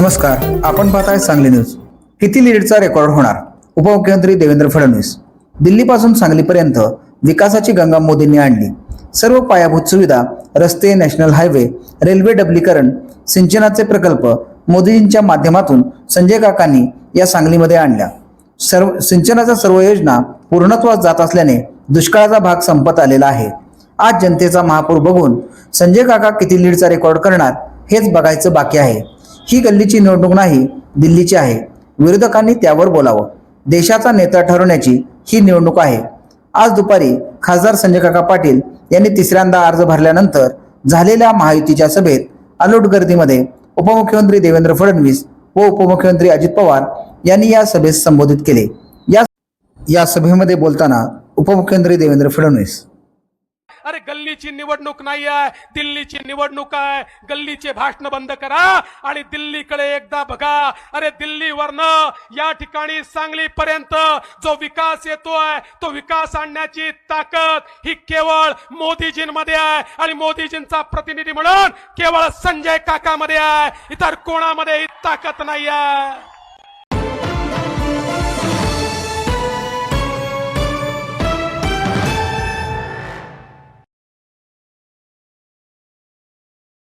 नमस्कार आपण पाहताय सांगली न्यूज. किती लीडचा रेकॉर्ड होणार? उपमुख्यमंत्री देवेंद्र फडणवीस. दिल्लीपासून सांगलीपर्यंत विकासाची गंगा मोदींनी आणली. सर्व पायाभूत सुविधा रस्ते नॅशनल हायवे रेल्वे डबलीकरण सिंचनाचे प्रकल्प मोदींच्या माध्यमातून संजय काकांनी या सांगलीमध्ये आणल्या. सर्व सिंचनाच्या सर्व योजना पूर्णत्वास जात असल्याने दुष्काळाचा भाग संपत आलेला आहे. आज जनतेचा महापूर बघून संजय काका किती लीडचा रेकॉर्ड करणार हेच बघायचं बाकी आहे. ही गल्लीची निवडणूक नाही दिल्लीची आहे. विरोधकांनी त्यावर बोलावं. देशाचा नेता ठरवण्याची ही निवडणूक आहे. आज दुपारी खासदार संजय काका पाटील यांनी तिसऱ्यांदा अर्ज भरल्यानंतर झालेल्या महायुतीच्या सभेत अलोट गर्दीमध्ये उपमुख्यमंत्री देवेंद्र फडणवीस व उपमुख्यमंत्री अजित पवार यांनी या सभेस संबोधित केले. या या सभेमध्ये बोलताना उपमुख्यमंत्री देवेंद्र फडणवीस अरे गल्लीची निवडणूक नाही आहे दिल्लीची निवडणूक आहे. गल्लीचे भाषण बंद करा आणि दिल्लीकडे एकदा बघा. अरे दिल्लीवरनं या ठिकाणी सांगली पर्यंत जो विकास येतोय तो विकास आणण्याची ताकद ही केवळ मोदीजींमध्ये आहे. आणि मोदीजींचा प्रतिनिधी म्हणून केवळ संजय काकामध्ये आहे. इतर कोणामध्ये ही ताकद नाही आहे